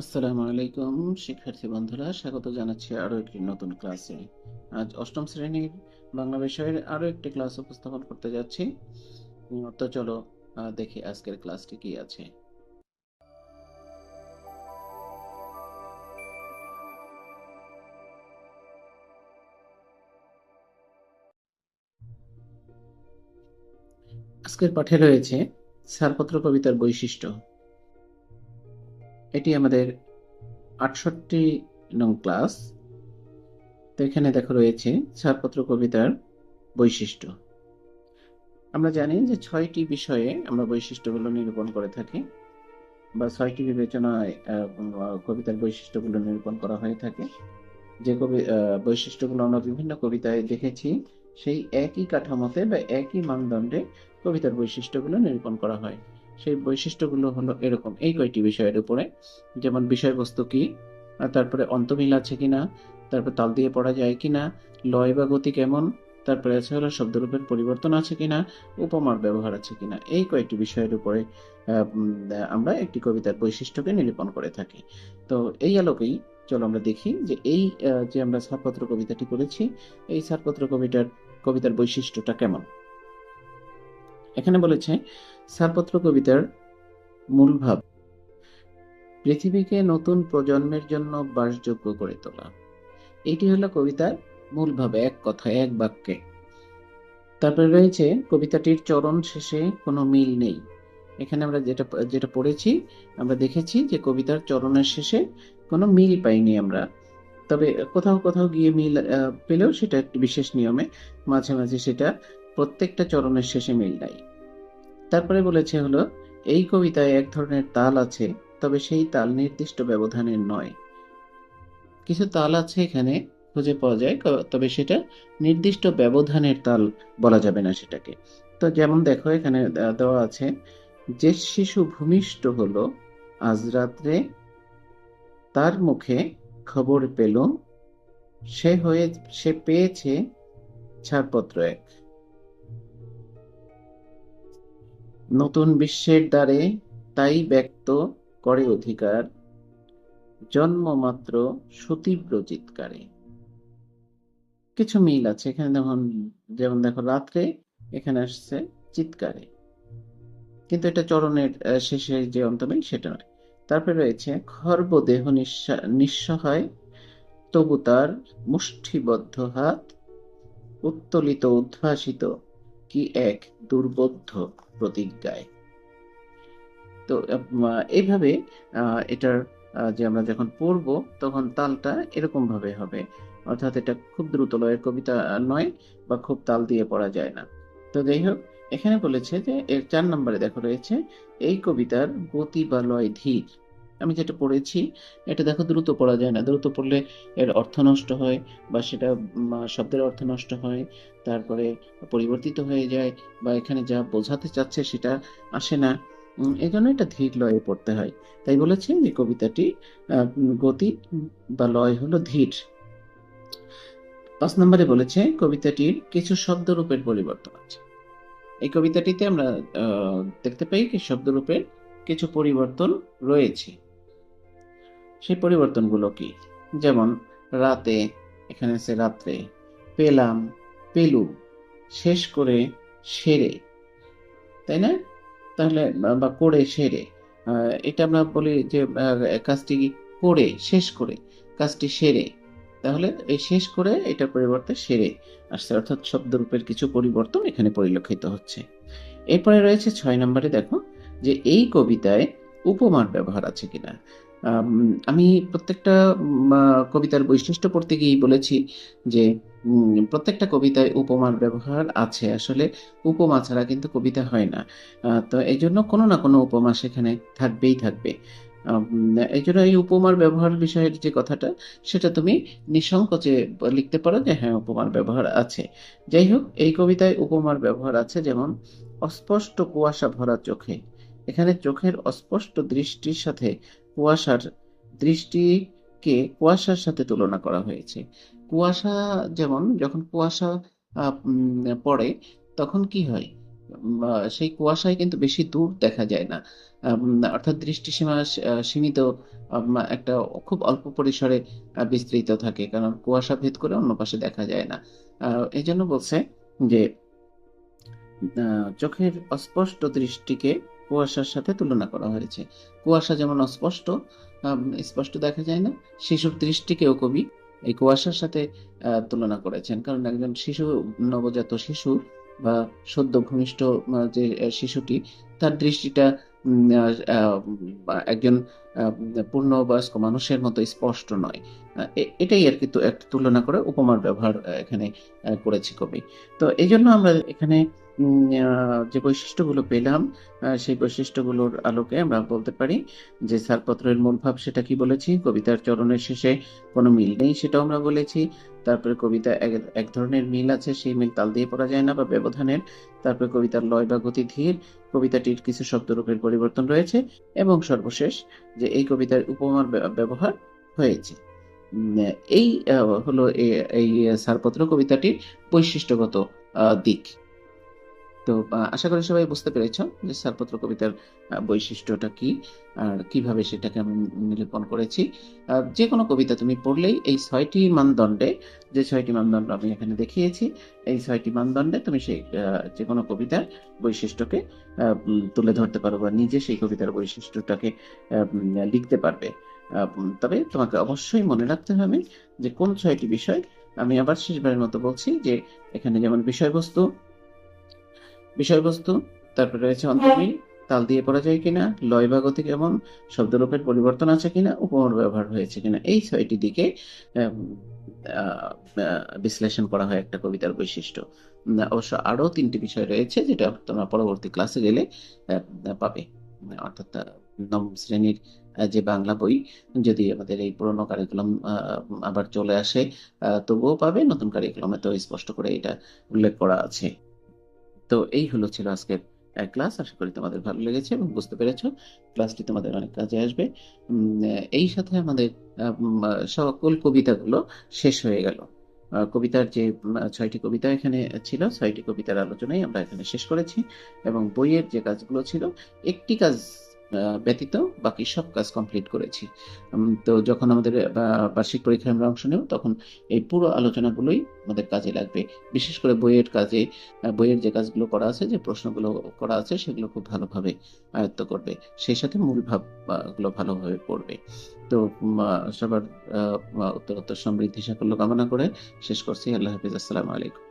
আসসালামু আলাইকুম, শিক্ষার্থী বন্ধুরা, স্বাগত জানাচ্ছি আরও একটি নতুন ক্লাসে। আজ অষ্টম শ্রেণির বাংলা বিষয়ের আরও একটি ক্লাস উপস্থাপন করতে যাচ্ছি। তো চলো দেখি আজকের ক্লাসটি কি আছে। আজকের পাঠে রয়েছে ছাড়পত্র কবিতার বৈশিষ্ট্য। এটি আমাদের আটষট্টি নং ক্লাস। তো এখানে দেখো রয়েছে ছাড়পত্র কবিতার বৈশিষ্ট্য। আমরা জানি যে ছয়টি বিষয়ে আমরা বৈশিষ্ট্যগুলো নিরূপণ করে থাকি বা ছয়টি বিবেচনায় কবিতার বৈশিষ্ট্যগুলো নিরূপণ করা হয়ে থাকে। যে কবি বৈশিষ্ট্যগুলো আমরা বিভিন্ন কবিতায় দেখেছি, সেই একই কাঠামোতে বা একই মানদণ্ডে কবিতার বৈশিষ্ট্যগুলো নিরূপণ করা হয়। সেই বৈশিষ্ট্যগুলো হলো এরকম। এই কয়টি বিষয়ের উপরে, যেমন বিষয়বস্তু কি তারপরে অন্তমিল আছে কিনা, তারপর তাল দিয়ে পড়া যায় কিনা, লয় বা গতি কেমন, তারপরে আছে হলো শব্দরূপের পরিবর্তন আছে কিনা, উপমার ব্যবহার আছে কিনা। এই কয়েকটি বিষয়ের উপরে আমরা একটি কবিতার বৈশিষ্ট্যকে নিরূপণ করে থাকি। তো এই আলোকেই চলো আমরা দেখি যে এই যে আমরা ছাড়পত্র কবিতাটি করেছি এই ছাড়পত্র কবিতার কবিতার বৈশিষ্ট্যটা কেমন। এখানে বলেছে ছাড়পত্র কবিতার মূল ভাব। পৃথিবীকে নতুন প্রজন্মের জন্য বাসযোগ্য করে তোলা। এটি হলো কবিতার মূল ভাব, এক কথা এক বাক্যে। তারপরে রয়েছে কবিতাটির চরণ শেষে কোনো মিল নেই। এখানে আমরা যেটা যেটা পড়েছি, আমরা দেখেছি যে কবিতার চরণের শেষে কোনো মিল পাইনি আমরা। তবে কোথাও কোথাও গিয়ে মিল পেলেও সেটা একটি বিশেষ নিয়মে মাঝে মাঝে সেটা প্রত্যেকটা চরণের শেষে মিল নাই। তারপরে বলেছে হলো, এই কবিতায় এক ধরনের তাল আছে, তবে সেই তাল নির্দিষ্ট ব্যবধানের নয়। কিছু তাল আছে এখানে খুঁজে পাওয়া যায় তবে সেটা নির্দিষ্ট ব্যবধানের তাল বলা যাবে না সেটাকে। তো যেমন দেখো এখানে দেওয়া আছে, যে শিশু ভূমিষ্ঠ হলো, আজ রাত্রে তার মুখে খবর পেল সে হয়ে, সে পেয়েছে ছাড়পত্র এক। নতুন বিশ্বের দ্বারে তাই ব্যক্ত করে অধিকার, জন্মমাত্র সুতীব্র চিৎকারে কিছু মিল আছে, এখানে যেমন যেমন দেখো রাত্রে এখানে আসছে চিৎকারে। কিন্তু এটা চরণের শেষের যে অন্তমিল সেটা নয়। তারপরে রয়েছে, খর্ব দেহ নিঃসা- নিঃসহায়, তবু তার মুষ্টিবদ্ধ হাত, উত্তোলিত, উদ্ভাসিত, কি এক দুর্বোধ্য। প্রতিজ্ঞায়। তো এইভাবে এটার যে আমরা যখন পড়ব, তখন তালটা এরকম ভাবে হবে। অর্থাৎ এটা খুব দ্রুত লয়ের কবিতা নয় বা খুব তাল দিয়ে পড়া যায় না। তো যাই হোক, এখানে বলেছে যে, এর চার নম্বরে দেখো রয়েছে, এই কবিতার গতি বা লয় ধীর। আমি যেটা পড়েছি, এটা দেখো দ্রুত পড়া যায় না। দ্রুত পড়লে এর অর্থ নষ্ট হয় বা সেটা শব্দের অর্থ নষ্ট হয়, তারপরে পরিবর্তিত হয়ে যায় বা এখানে যা বোঝাতে চাচ্ছে সেটা আসে না। এই জন্য এটা ধীর লয়ে পড়তে হয়। তাই বলেছে যে কবিতাটি গতি বা লয় হলো ধীর। পাঁচ নম্বরে বলেছে, কবিতাটির কিছু শব্দরূপের পরিবর্তন আছে। এই কবিতাটিতে আমরা দেখতে পাই কি শব্দরূপের কিছু পরিবর্তন রয়েছে। সেই পরিবর্তনগুলো কি? যেমন রাতে, এখানে আছে রাত্রে, পেলাম, পেলু, শেষ করে সেরে, তাই না? তাহলে, বা- করে সেরে এটা আমরা বলি যে কাজটি করে, শেষ করে, কাজটি সেরে, তাহলে এই শেষ করে এটার পরিবর্তে সেরে আসছে, অর্থাৎ শব্দরূপের কিছু পরিবর্তন এখানে পরিলক্ষিত হচ্ছে। এরপরে রয়েছে ছয় নম্বরে দেখো যে এই কবিতায় উপমার ব্যবহার আছে কিনা। আম, প্রত্যেকটা কবিতার বৈশিষ্ট্য পড়তে গিয়েই বলেছি যে প্রত্যেকটা কবিতায় উপমার ব্যবহার আছে। আসলে উপমা ছাড়া কিন্তু কবিতা হয় না। তো এই জন্য কোনো না কোনো উপমা সেখানে থাকবেই থাকবে। এই জন্য এই উপমার ব্যবহার বিষয়ের যে কথাটা সেটা তুমি নিঃসংকোচে লিখতে পারো যে হ্যাঁ উপমার ব্যবহার আছে। যাই হোক এই কবিতায় উপমার ব্যবহার আছে যেমন অস্পষ্ট কুয়াশা ভরা চোখে। এখানে চোখের অস্পষ্ট দৃষ্টির সাথে কুয়াশার দৃষ্টিকে কুয়াশার সাথে তুলনা করা হয়েছে। কুয়াশা যেমন, যখন কুয়াশা পড়ে, তখন কি হয়? সেই কুয়াশায় কিন্তু বেশি দূর দেখা যায় না। অর্থাৎ দৃষ্টিসীমা সীমিত একটা খুব অল্প পরিসরে বিস্তৃত থাকে, কারণ কুয়াশা ভেদ করে অন্য পাশে দেখা যায় না। এই জন্য বলছে যে চোখের অস্পষ্ট দৃষ্টিকে কুয়াশার সাথে তুলনা করা হয়েছে। কুয়াশা যেমন অস্পষ্ট স্পষ্ট দেখা যায় না। শিশুর দৃষ্টিকেও কবি এই কুয়াশার সাথে তুলনা করেছেন। কারণ একজন শিশু, নবজাত শিশু বা সদ্য ভূমিষ্ঠ যে শিশুটি, তার দৃষ্টিটা একজন পূর্ণবয়স্ক মানুষের মতো স্পষ্ট নয়। এটাই আর কি একটা তুলনা করে উপমার ব্যবহার এখানে করেছে কবি। তো এই জন্য আমরা এখানে যে বৈশিষ্ট্যগুলো পেলাম সেই বৈশিষ্ট্যগুলোর আলোকে আমরা বলতে পারি যে ছাড়পত্রের মূল ভাব সেটা কি বলেছি, কবিতার চরণের শেষে কোনো মিল নেই সেটাও আমরা বলেছি, তারপরে কবিতা এক ধরনের মিল আছে, সেই মিল তাল দিয়ে পড়া যায় না বা ব্যবধানের, তারপরে কবিতার লয় বা গতি ধীর, কবিতাটির কিছু শব্দরূপের পরিবর্তন রয়েছে এবং সর্বশেষ যে এই কবিতার উপমার ব্যবহার হয়েছে। এই হলো এই ছাড়পত্র কবিতাটির বৈশিষ্ট্যগত দিক। তো আশা করি সবাই বুঝতে পেরেছ যে ছাড়পত্র কবিতার বৈশিষ্ট্যটা কি আর কীভাবে সেটাকে আমি নিরূপণ করেছি। যে কোনো কবিতা তুমি পড়লেই এই ছয়টি মানদণ্ডে, যে ছয়টি মানদণ্ড আমি এখানে দেখিয়েছি, এই ছয়টি মানদণ্ডে তুমি সেই যে কোনো কবিতার বৈশিষ্ট্যকে তুলে ধরতে পারো বা নিজে সেই কবিতার বৈশিষ্ট্যটাকে লিখতে পারবে। তবে তোমাকে অবশ্যই মনে রাখতে হবে যে কোন ছয়টি বিষয় আমি আবার শেষবারের মতো বলছি যে এখানে যেমন বিষয়বস্তু বিষয়বস্তু, তারপরে রয়েছে অন্তর্মিল তাল দিয়ে পড়া যায় কিনা, লয় বা গতি কেমন, শব্দরূপের পরিবর্তন আছে কিনা উপমার ব্যবহার হয়েছে কিনা, এই ছয়টি দিকে বিশ্লেষণ করা হয় একটা কবিতার বৈশিষ্ট্য। অবশ্য আরও তিনটি বিষয় রয়েছে যেটা তোমরা পরবর্তী ক্লাসে গেলে পাবে। অর্থাৎ নবম শ্রেণির যে বাংলা বই, যদি আমাদের এই পুরোনো কারিকুলাম আবার চলে আসে তবুও পাবে, নতুন কারিকুলামে তো স্পষ্ট করে এটা উল্লেখ করা আছে। তো এই হলো ছিল আজকের ক্লাস আশা করি তোমাদের ভালো লেগেছে এবং বুঝতে পেরেছ। ক্লাসটি তোমাদের অনেক কাজে আসবে। এই সাথে আমাদের সকল কবিতাগুলো শেষ হয়ে গেল। কবিতার যে ছয়টি কবিতা এখানে ছিল, ছয়টি কবিতার আলোচনাই আমরা এখানে শেষ করেছি এবং বইয়ের যে কাজগুলো ছিল, একটি কাজ ব্যতীত বাকি সব কাজ কমপ্লিট করেছি। তো যখন আমাদের বার্ষিক পরীক্ষায় আমরা অংশ নেব তখন এই পুরো আলোচনাগুলোই আমাদের কাজে লাগবে। বিশেষ করে বইয়ের কাজে বইয়ের যে কাজগুলো করা আছে যে প্রশ্নগুলো করা আছে সেগুলো খুব ভালোভাবে আয়ত্ত করবে। সেই সাথে মূল ভাব আহ, গুলো ভালোভাবে পড়বে। তো সবার উত্তরোত্তর সমৃদ্ধি সাফল্য কামনা করে শেষ করছি। আল্লাহ হাফিজ। আসসালামু আলাইকুম।